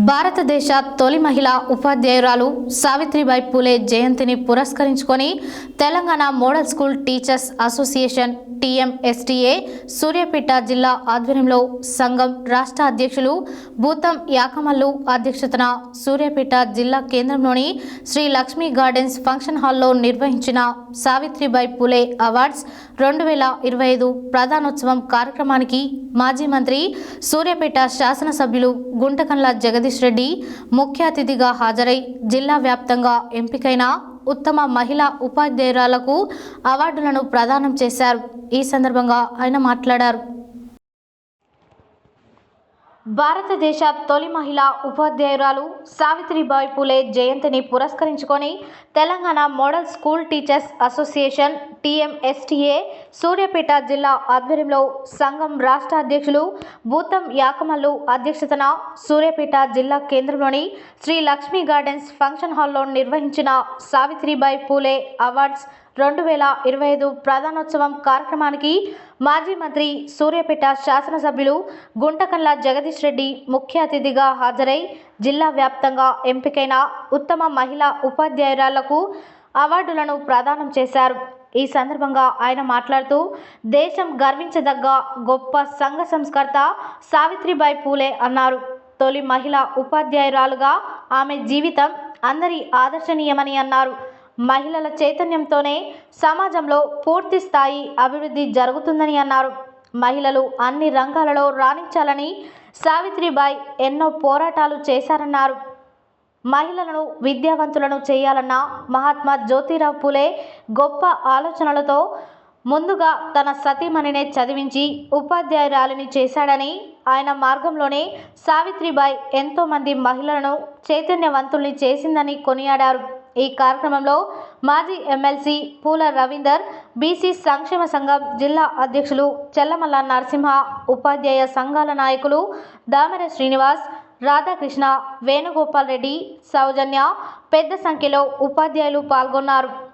భారతదేశ తొలి మహిళా ఉపాధ్యాయురాలు సావిత్రిబాయి పూలే జయంతిని పురస్కరించుకొని Telangana model school teachers association TMSTA Suryapet జిల్లా ఆధ్వర్యంలో సంఘం రాష్ట్ర అధ్యక్షులు భూతం యాకమల్లు అధ్యక్షతన సూర్యాపేట జిల్లా కేంద్రంలోని శ్రీ లక్ష్మీ గార్డెన్స్ ఫంక్షన్ హాల్లో నిర్వహించిన సావిత్రిబాయి పూలే అవార్డ్స్ రెండు వేల ఇరవై ఐదు ప్రధానోత్సవం కార్యక్రమానికి మాజీ మంత్రి సూర్యాపేట శాసనసభ్యులు గుంటకండ్ల జగదీష్ రెడ్డి ముఖ్య అతిథిగా హాజరై జిల్లా వ్యాప్తంగా ఎంపికైన ఉత్తమ మహిళా ఉపాధ్యాయురాలకు అవార్డులను ప్రదానం చేశారు. ఈ సందర్భంగా ఆయన మాట్లాడారు. భారతదేశ తొలి మహిళా ఉపాధ్యాయురాలు సావిత్రిబాయి పూలే జయంతిని పురస్కరించుకొని Telangana model school teachers association TMSTA Suryapet జిల్లా ఆధ్వర్యంలో సంఘం రాష్ట్ర అధ్యక్షులు భూతం యాకమల్లు అధ్యక్షతన సూర్యాపేట జిల్లా కేంద్రంలోని శ్రీ లక్ష్మీ గార్డెన్స్ ఫంక్షన్ హాల్లో నిర్వహించిన సావిత్రిబాయి పూలే అవార్డ్స్ రెండు వేల ఇరవై ఐదు ప్రధానోత్సవం కార్యక్రమానికి మాజీ మంత్రి సూర్యాపేట శాసనసభ్యులు గుంటకల్ల జగదీష్ రెడ్డి ముఖ్య అతిథిగా హాజరై జిల్లా వ్యాప్తంగా ఎంపికైన ఉత్తమ మహిళా ఉపాధ్యాయురాలకు అవార్డులను ప్రదానం చేశారు. ఈ సందర్భంగా ఆయన మాట్లాడుతూ దేశం గర్వించదగ్గ గొప్ప సంఘ సంస్కర్త సావిత్రిబాయి పూలే అన్నారు. తొలి మహిళా ఉపాధ్యాయురాలుగా ఆమె జీవితం అందరి ఆదర్శనీయమని అన్నారు. మహిళల చైతన్యంతోనే సమాజంలో పూర్తి స్థాయి అభివృద్ధి జరుగుతుందని అన్నారు. మహిళలు అన్ని రంగాలలో రాణించాలని సావిత్రిబాయి ఎన్నో పోరాటాలు చేశారన్నారు. మహిళలను విద్యావంతులను చేయాలన్న మహాత్మా జ్యోతిరావు పూలే గొప్ప ఆలోచనలతో ముందుగా తన సతీమణినే చదివించి ఉపాధ్యాయురాలిని చేశాడని ఆయన మార్గంలోనే సావిత్రిబాయి ఎంతోమంది మహిళలను చైతన్యవంతుల్ని చేసిందని కొనియాడారు. ఈ కార్యక్రమంలో మాజీ ఎమ్మెల్సీ పూల రవీందర్ బీసీ సంక్షేమ సంఘం జిల్లా అధ్యక్షులు చెల్లమల్ల నరసింహ ఉపాధ్యాయ సంఘాల నాయకులు దామెర శ్రీనివాస్ రాధాకృష్ణ వేణుగోపాల్ రెడ్డి సౌజన్య పెద్ద సంఖ్యలో ఉపాధ్యాయులు పాల్గొన్నారు.